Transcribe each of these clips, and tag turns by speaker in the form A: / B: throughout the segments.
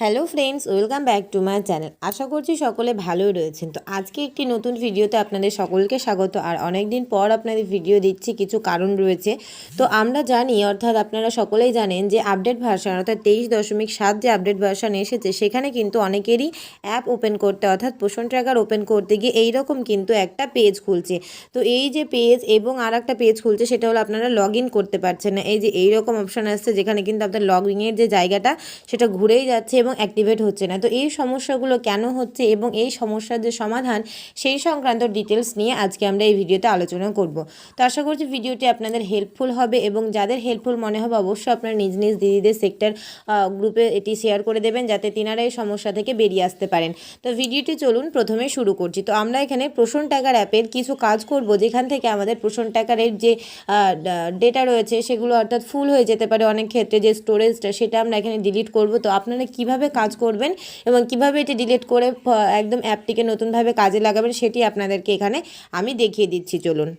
A: Hello friends welcome back to my channel আশা করছি সকলে ভালোই রয়েছেন। তো আজকে একটি নতুন ভিডিওতে আপনাদের সকলকে স্বাগত। আর অনেক দিন পর আপনাদের ভিডিও দিচ্ছি, কিছু কারণ রয়েছে। তো আমরা জানি, অর্থাৎ আপনারা সকলেই জানেন যে আপডেট ভার্সান অর্থাৎ তেইশ দশমিক সাত যে আপডেট ভার্সান এসেছে, সেখানে কিন্তু অনেকেরই অ্যাপ ওপেন করতে, অর্থাৎ পোষণ ট্র্যাকার ওপেন করতে গিয়ে এইরকম কিন্তু একটা পেজ খুলছে। তো এই যে পেজ এবং আর একটা পেজ খুলছে, সেটা হলো আপনারা লগ করতে পারছেন না। এই যে এইরকম অপশান আসছে, যেখানে কিন্তু আপনার লগ ইনের যে জায়গাটা, সেটা ঘুরেই যাচ্ছে এবং অ্যাক্টিভেট হচ্ছে না। তো এই সমস্যাগুলো কেন হচ্ছে এবং এই সমস্যার যে সমাধান, সেই সংক্রান্ত ডিটেলস নিয়ে আজকে আমরা এই ভিডিওতে আলোচনা করব। তো আশা করছি ভিডিওটি আপনাদের হেল্পফুল হবে এবং যাদের হেল্পফুল মনে হবে অবশ্যই আপনারা নিজ নিজ দিদিদের সেক্টর গ্রুপে এটি শেয়ার করে দেবেন যাতে তিনারা এই সমস্যা থেকে বেরিয়ে আসতে পারেন। তো ভিডিওটি চলুন প্রথমে শুরু করছি। তো আমরা এখানে প্রসন টাকার অ্যাপের কিছু কাজ করব, যেখান থেকে আমাদের প্রসন টাকারের যে ডেটা রয়েছে সেগুলো অর্থাৎ ফুল হয়ে যেতে পারে অনেক ক্ষেত্রে যে স্টোরেজটা সেটা আমরা এখানে ডিলিট করব। তো আপনারা কীভাবে কাজ করবেন এবং কীভাবে এটি ডিলিট করে একদম অ্যাপটিকে নতুনভাবে কাজে লাগাবেন সেটি আপনাদেরকে এখানে আমি দেখিয়ে দিচ্ছি, চলুন।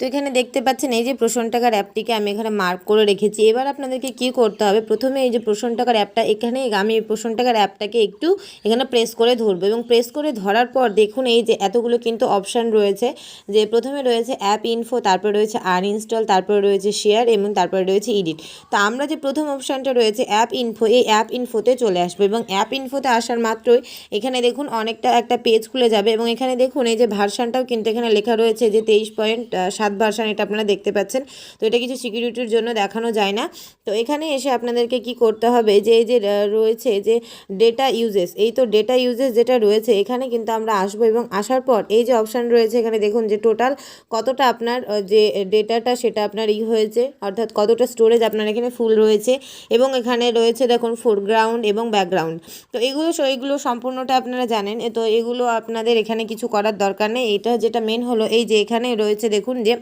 A: তো এখানে দেখতে পাচ্ছেন, এই যে প্রসন টাকার অ্যাপটিকে আমি এখানে মার্ক করে রেখেছি। এবার আপনাদেরকে কি করতে হবে? প্রথমে এই যে প্রসন টাকার অ্যাপটা এখানে আমি এই প্রসন টাকার অ্যাপটাকে একটু এখানে প্রেস করে ধরবো এবং প্রেস করে ধরার পর দেখুন, এই যে এতগুলো কিন্তু অপশান রয়েছে। যে প্রথমে রয়েছে অ্যাপ ইনফো তারপরে রয়েছে আনইনস্টল তারপরে রয়েছে শেয়ার এবং তারপরে রয়েছে এডিট তো আমরা যে প্রথম অপশানটা রয়েছে অ্যাপ ইনফো এই অ্যাপ ইনফোতে চলে আসবে এবং অ্যাপ ইনফোতে আসার মাত্রই এখানে দেখুন, অনেকটা একটা পেজ খুলে যাবে এবং এখানে দেখুন, এই যে ভার্সানটাও কিন্তু এখানে লেখা রয়েছে যে তেইশ পয়েন্ট সাত ভার্সান এটা আপনারা দেখতে পাচ্ছেন। তো এটা কিছু সিকিউরিটির জন্য দেখানো যায় না। তো এখানে এসে আপনাদেরকে কি করতে হবে, যে এই যে রয়েছে যে ডেটা ইউজেস এই তো ডেটা ইউজেস যেটা রয়েছে, এখানে কিন্তু আমরা আসব এবং আসার পর এই যে অপশান রয়েছে, এখানে দেখুন যে টোটাল কতটা আপনার যে ডেটাটা সেটা আপনার ই হয়েছে, অর্থাৎ কতটা স্টোরেজ আপনার এখানে ফুল রয়েছে এবং এখানে রয়েছে দেখুন ফোরগ্রাউন্ড এবং ব্যাকগ্রাউন্ড তো এগুলো এগুলো সম্পূর্ণটা আপনারা জানেন। তো এগুলো আপনাদের এখানে কিছু করার দরকার নেই। এটা যেটা মেন হলো, এই যে এখানে রয়েছে দেখুন যে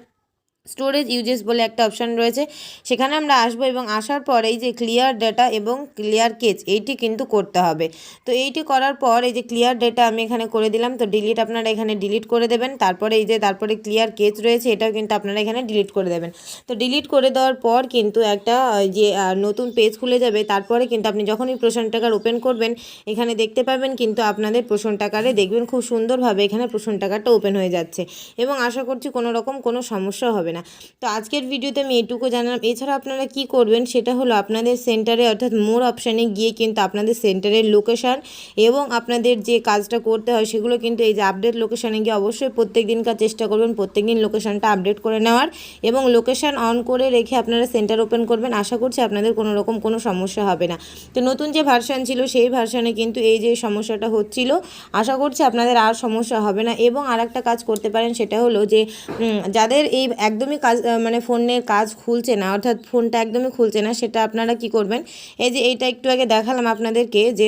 A: স্টোরেজ ইউজেস বলে একটা অপশান রয়েছে। সেখানে আমরা আসব এবং আসার পর এই যে ক্লিয়ার ডেটা এবং ক্লিয়ার কেচ এইটি কিন্তু করতে হবে। তো এইটি করার পর এই যে ক্লিয়ার ডেটা আমি এখানে করে দিলাম, তো ডিলিট আপনারা এখানে ডিলিট করে দেবেন। তারপরে এই যে তারপরে ক্লিয়ার কেচ রয়েছে, এটাও কিন্তু আপনারা এখানে ডিলিট করে দেবেন। তো ডিলিট করে দেওয়ার পর কিন্তু একটা যে নতুন পেজ খুলে যাবে, তারপরে কিন্তু আপনি যখনই প্রশ্ন টাকার ওপেন করবেন, এখানে দেখতে পাবেন কিন্তু আপনাদের প্রশ্ন টাকারে দেখবেন খুব সুন্দরভাবে এখানে প্রশ্ন টাকাটা ওপেন হয়ে যাচ্ছে। এবং আশা করছি কোনো রকম কোনো সমস্যা হবে না। তো আজকের ভিডিওতে আমি এটুকু জানালাম। এছাড়া আপনারা কি করবেন সেটা হলো আপনাদের সেন্টারে অর্থাৎ মোর অপশানে গিয়ে কিন্তু আপনাদের সেন্টারের লোকেশান এবং আপনাদের যে কাজটা করতে হয় সেগুলো কিন্তু এই যে আপডেট লোকেশানে গিয়ে অবশ্যই প্রত্যেক দিনকার চেষ্টা করবেন, প্রত্যেক দিন লোকেশানটা আপডেট করে নেওয়ার এবং লোকেশান অন করে রেখে আপনারা সেন্টার ওপেন করবেন। আশা করছি আপনাদের কোনো রকম কোনো সমস্যা হবে না। তো নতুন যে ভার্সান ছিল সেই ভার্সানে কিন্তু এই যে সমস্যাটা হচ্ছিল। আশা করছি আপনাদের আর সমস্যা হবে না। এবং আর একটা কাজ করতে পারেন সেটা হলো যে যাদের এই একদমই কাজ মানে ফোনের কাজ খুলছে না, অর্থাৎ ফোনটা একদমই খুলছে না, সেটা আপনারা কি করবেন? এই যে এইটা একটু আগে দেখালাম আপনাদেরকে যে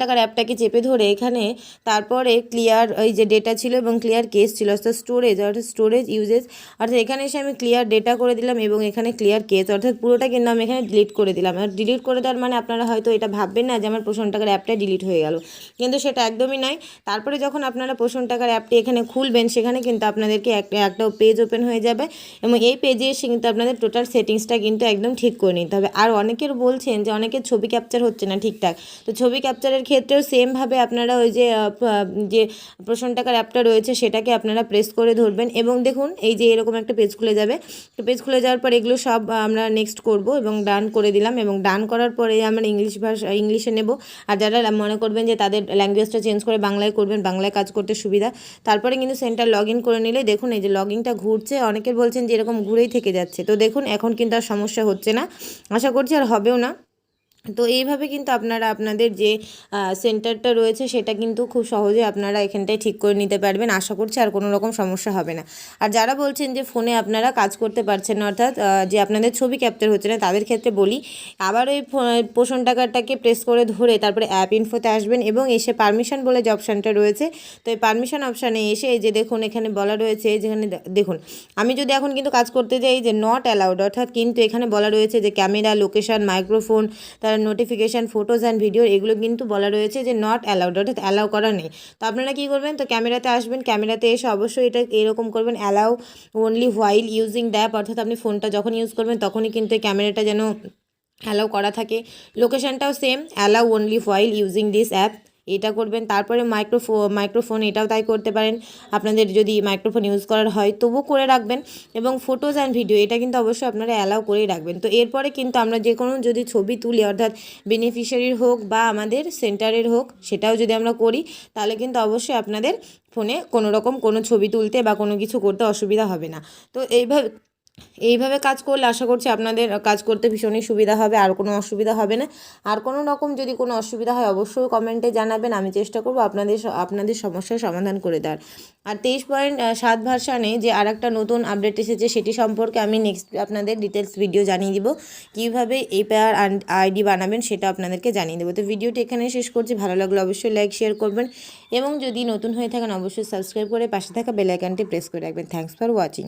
A: টাকার অ্যাপটাকে চেপে ধরে এখানে তারপরে ক্লিয়ার এই যে ডেটা ছিল এবং ক্লিয়ার কেস ছিল, অর্থাৎ স্টোরেজ অর্থাৎ স্টোরেজ ইউজেস অর্থাৎ এখানে এসে আমি ক্লিয়ার ডেটা করে দিলাম এবং এখানে ক্লিয়ার কেস অর্থাৎ পুরোটা কিন্তু আমি এখানে ডিলিট করে দিলাম। আর ডিলিট করে দেওয়ার মানে আপনারা হয়তো এটা ভাববেন না যে আমার প্রশ্ন টাকার অ্যাপটা ডিলিট হয়ে গেল। কিন্তু সেটা একদমই নয়। তারপরে যখন আপনারা প্রশ্ন টাকার অ্যাপটি এখানে খুলবেন, সেখানে কিন্তু আপনাদেরকে একটা একটা পেজ ওপেন হয়ে যাবে এবং এই পেজে এসে কিন্তু আপনাদের টোটাল সেটিংসটা কিন্তু একদম ঠিক করে নিতে হবে। আর অনেকের বলছেন যে অনেকের ছবি ক্যাপচার হচ্ছে না ঠিকঠাক। তো ছবি ক্যাপচারের ক্ষেত্রেও সেমভাবে আপনারা ওই যে যে প্রশ্ন টাকার অ্যাপটা রয়েছে সেটাকে আপনারা প্রেস করে ধরবেন এবং দেখুন এই যে এরকম একটা পেজ খুলে যাবে। তো পেজ খুলে যাওয়ার পর এগুলো সব আমরা নেক্সট করব এবং ডান করে দিলাম এবং ডান করার পরে আমরা ইংলিশ ভাষা ইংলিশে নেব। আর যারা মনে করবেন যে তাদের ল্যাঙ্গুয়েজটা চেঞ্জ করে বাংলায় করবেন, বাংলায় কাজ করতে সুবিধা। তারপরে কিন্তু সেন্টার লগ ইন করে নিলে দেখুন এই যে লগইনটা ঘুরছে অনেকের বলছেন যে এরকম ঘুরেই থেকে যাচ্ছে। তো দেখুন এখন কিন্তু আর সমস্যা হচ্ছে না। আশা করছি আর হবেও না। তো এইভাবে কিন্তু আপনারা আপনাদের যে সেন্টারটা রয়েছে সেটা কিন্তু খুব সহজে আপনারা এখানটায় ঠিক করে নিতে পারবেন। আশা করছি আর কোনো রকম সমস্যা হবে না। আর যারা বলছেন যে ফোনে আপনারা কাজ করতে পারছেন না, অর্থাৎ যে আপনাদের ছবি ক্যাপচার হচ্ছে না, তাদের ক্ষেত্রে বলি, আবার ওই পোষণ টাকাটাকে প্রেস করে ধরে তারপরে অ্যাপ ইনফোতে আসবেন এবং এসে পারমিশন বলে যে অপশানটা রয়েছে, তো এই পারমিশন অপশানে এসে এই যে দেখুন এখানে বলা রয়েছে যেখানে দেখুন, আমি যদি এখন কিন্তু কাজ করতে যাই যে নট অ্যালাউড অর্থাৎ কিন্তু এখানে বলা রয়েছে যে ক্যামেরা লোকেশন মাইক্রোফোন তার নোটিফিকেশান ফটোজ অ্যান্ড ভিডিও এগুলো কিন্তু বলা রয়েছে যে নট অ্যালাউড অর্থাৎ অ্যালাউ করা নেই। তো আপনারা কী করবেন? তো ক্যামেরাতে আসবেন, ক্যামেরাতে এসে অবশ্যই এটা এরকম করবেন allow only while using the app অর্থাৎ আপনি ফোনটা যখন ইউজ করবেন, তখনই কিন্তু এই ক্যামেরাটা যেন অ্যালাউ করা থাকে। লোকেশানটাও same allow only while using this app এটা করবেন। তারপরে মাইক্রোফো মাইক্রোফোন এটাও তাই করতে পারেন। আপনাদের যদি মাইক্রোফোন ইউজ করার হয়, তবুও করে রাখবেন। এবং ফটোজ অ্যান্ড ভিডিও এটা কিন্তু অবশ্যই আপনারা অ্যালাউ করেই রাখবেন। তো এরপরে কিন্তু আমরা যে কোনো যদি ছবি তুলি, অর্থাৎ বেনিফিশিয়ারির হোক বা আমাদের সেন্টারের হোক, সেটাও যদি আমরা করি, তাহলে কিন্তু অবশ্যই আপনাদের ফোনে কোনো রকম কোনো ছবি তুলতে বা কোনো কিছু করতে অসুবিধা হবে না। তো এইভাবে এইভাবে কাজ করলে আশা করছি আপনাদের কাজ করতে ভীষণই সুবিধা হবে, আর কোনো অসুবিধা হবে না। আর কোনো রকম যদি কোনো অসুবিধা হয় অবশ্যই কমেন্টে জানাবেন, আমি চেষ্টা করব আপনাদের আপনাদের সমস্যার সমাধান করে দেওয়ার। আর তেইশ পয়েন্ট সাত ভার্সানে যে আর একটা নতুন আপডেট এসেছে সেটি সম্পর্কে আমি নেক্সট আপনাদের ডিটেলস ভিডিও জানিয়ে দিব। কীভাবে এই পেয়ার আইডি বানাবেন সেটা আপনাদেরকে জানিয়ে দেবো। তো ভিডিওটি এখানে শেষ করছি। ভালো লাগলে অবশ্যই লাইক শেয়ার করবেন। এবং যদি নতুন হয়ে থাকেন, অবশ্যই সাবস্ক্রাইব করে পাশে থাকা বেল আইকনটি প্রেস করে রাখবেন। Thanks for watching